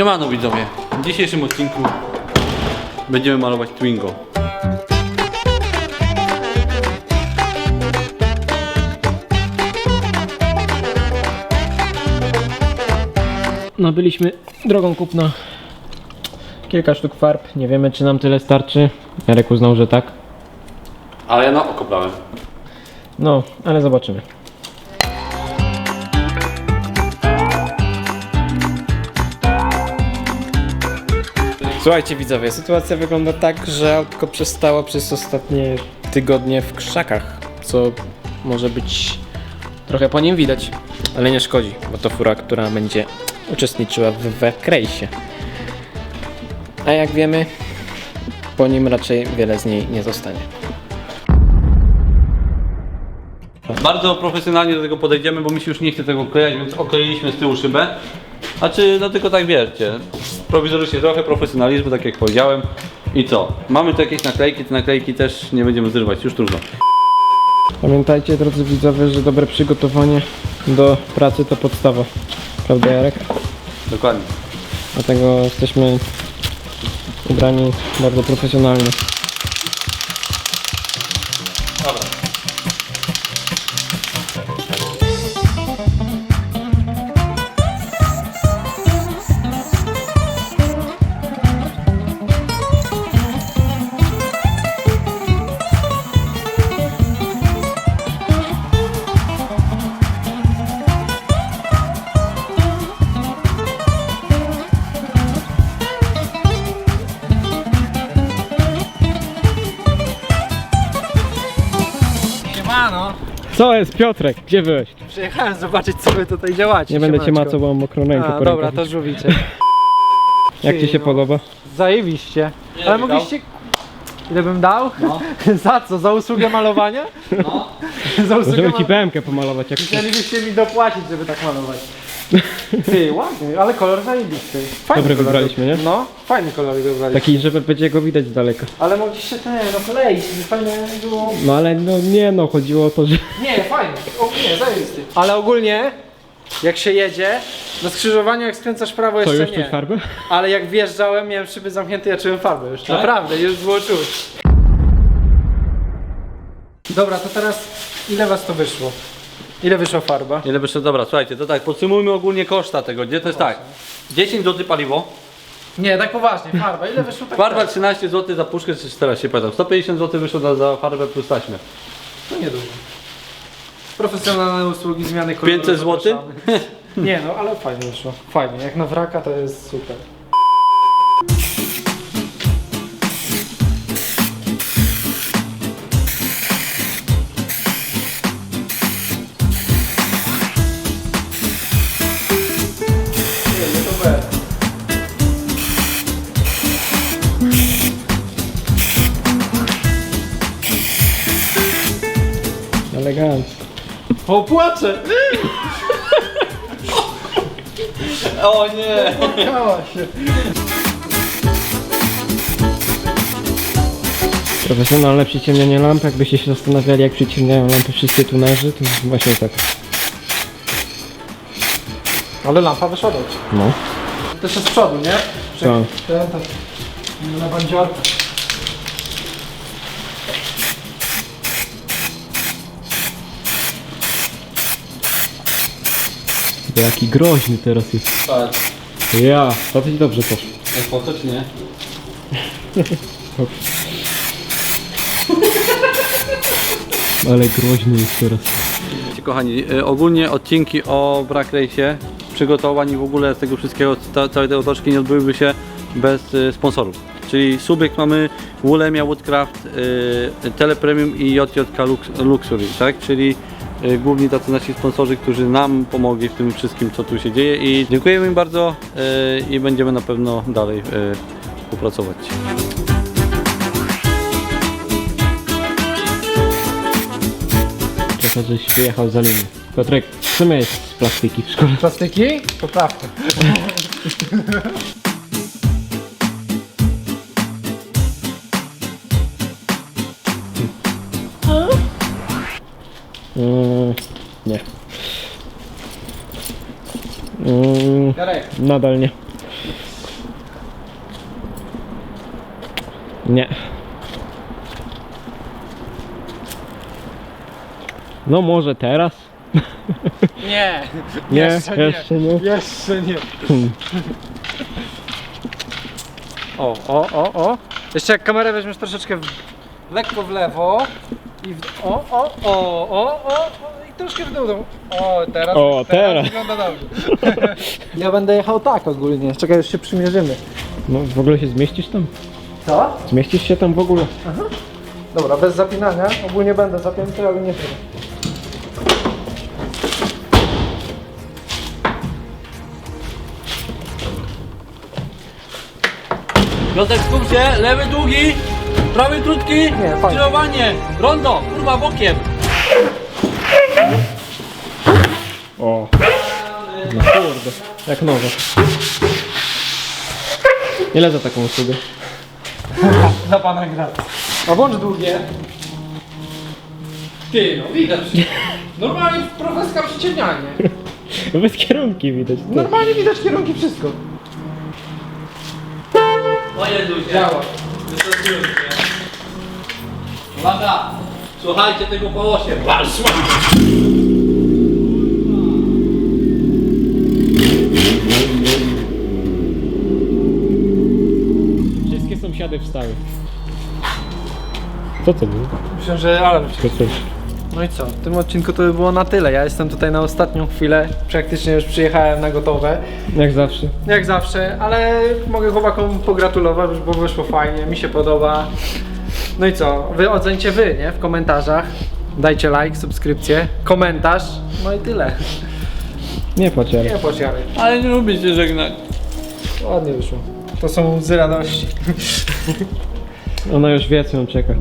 Siemano widzowie, w dzisiejszym odcinku będziemy malować Twingo. Nabyliśmy drogą kupna kilka sztuk farb. Nie wiemy, czy nam tyle starczy. Jarek uznał, że tak. Ale ja na oko brałem. No, ale zobaczymy. Słuchajcie widzowie, sytuacja wygląda tak, że autko przestało przez ostatnie tygodnie w krzakach, co może być trochę po nim widać, ale nie szkodzi, bo to fura, która będzie uczestniczyła w Verkrejsie. A jak wiemy, po nim raczej wiele z niej nie zostanie. Bardzo profesjonalnie do tego podejdziemy, bo mi się już nie chce tego klejać, więc okleiliśmy z tyłu szybę. A czy no tylko tak wiecie, prowizorycznie trochę profesjonalizmu, tak jak powiedziałem. I co? Mamy tu jakieś naklejki, te naklejki też nie będziemy zrywać, już trudno. Pamiętajcie drodzy widzowie, że dobre przygotowanie do pracy to podstawa. Prawda Jarek? Dokładnie. Dlatego jesteśmy ubrani bardzo profesjonalnie. Co jest Piotrek? Gdzie byłeś? Przyjechałem zobaczyć co wy tutaj działacie. Nie będę cię Siemaneczko. macował mokrą rękę A, dobra, to żółwicie. Jak ci się no. podoba? Zajebiście. Ale mogliście... Ile bym dał? No. Za co? Za usługę malowania? No. Za usługę Możemy ci malowania? BMK pomalować jak chcesz. Chcielibyście mi dopłacić, żeby tak malować. Ty, ładny, ale kolor zajebisty. Fajny Dobry kolor wybraliśmy, nie? No, fajny kolor wybraliśmy. Taki, żeby będzie go widać z daleka. Ale mogliście ten, no kleić, żeby fajne było. No ale no nie no, chodziło o to, że... Nie, fajny. O, nie, zajebisty. Ale ogólnie, jak się jedzie, na skrzyżowaniu jak skręcasz prawo Co, jeszcze już nie. czuć farbę? Ale jak wjeżdżałem, miałem szyby zamknięte, ja czułem farbę już. Tak? Naprawdę, już było czuć. Dobra, to teraz ile was to wyszło? Ile wyszła farba? Ile wyszło? Dobra, słuchajcie, to tak, podsumujmy ogólnie koszta tego, gdzie to jest tak. 10 zł paliwo, Nie, tak poważnie, farba. Ile wyszło tak? farba tak? 13 zł za puszkę, czy teraz się pytam. 150 zł wyszło za, za farbę plus taśmę. To niedużo. Profesjonalne usługi, zmiany koloru. 500 zł? zapraszamy. Nie no, ale fajnie wyszło. Fajnie, jak na wraka to jest super. Elegancko. O, płaczę! O nie! Kała się. Profesjonalne przyciemnianie lamp, jakbyście się zastanawiali jak przyciemniają lampy wszyscy tunerzy, to właśnie tak. Ale lampa wyszła dobrze. No. Też jest z przodu, nie? Tak. Ten, tak. Na bandziorkę. To jaki groźny teraz jest. Tak, Ja, to ci dobrze poszło. jest po czy nie? Ale groźny jest teraz. Kochani, y, ogólnie odcinki o Brak Race, przygotowań i w ogóle z tego wszystkiego, ca- całej tej otoczki nie odbyłyby się bez y, sponsorów. Czyli Subiek mamy, Wulemia Woodcraft, y, Telepremium i JJK Lux- Luxury, tak? Czyli główni tacy nasi sponsorzy, którzy nam pomogli w tym wszystkim, co tu się dzieje i dziękujemy im bardzo y, i będziemy na pewno dalej y, współpracować. Czeka, żeś wyjechał za linię. Piotrek, co miałeś z plastyki w szkole? Plastyki? Poprawka. Nadal nie. Nie. No może teraz? Nie, nie, jeszcze, nie. Jeszcze nie. Hmm. O, o, o, o. Jeszcze jak kamerę weźmiesz troszeczkę w, lekko w lewo i w, o, o, o, o, o, o troszkę w dół. O, teraz, O, teraz. wygląda dobrze. ja będę jechał tak ogólnie. Czekaj, już się przymierzymy. No w ogóle się zmieścisz tam? Co? Zmieścisz się tam w ogóle? Dobra, bez zapinania. Ogólnie będę zapięty, ale nie tyle. Piotrek, skup się, lewy długi, prawy krótki, Nie, fajnie. skrzyżowanie, rondo, kurwa bokiem. O. No kurde, jak nowe. Ile za taką usługę? Dla pana gra. A włącz długie. Ty, no widać. Normalnie profeska przyciemnianie. Bez kierunki widać. ty. Normalnie widać kierunki, wszystko. Moje duże. Działa. Wystarczyło się. Uwaga, słuchajcie tego po 8. Wszystkie wstały. Co to było? Myślę, że alarm się... To coś. No i co? W tym odcinku to by było na tyle. Ja jestem tutaj na ostatnią chwilę. Praktycznie już przyjechałem na gotowe. Jak zawsze. Jak zawsze, ale mogę chłopakom pogratulować, bo wyszło fajnie, mi się podoba. No i co? Wy ocencie wy, nie? W komentarzach. Dajcie like, subskrypcję, komentarz. No i tyle. Nie pocier. Nie Jarek. Ale nie lubię się żegnać. Ładnie wyszło. To są łzy radości. Ona już wie, co ją czeka.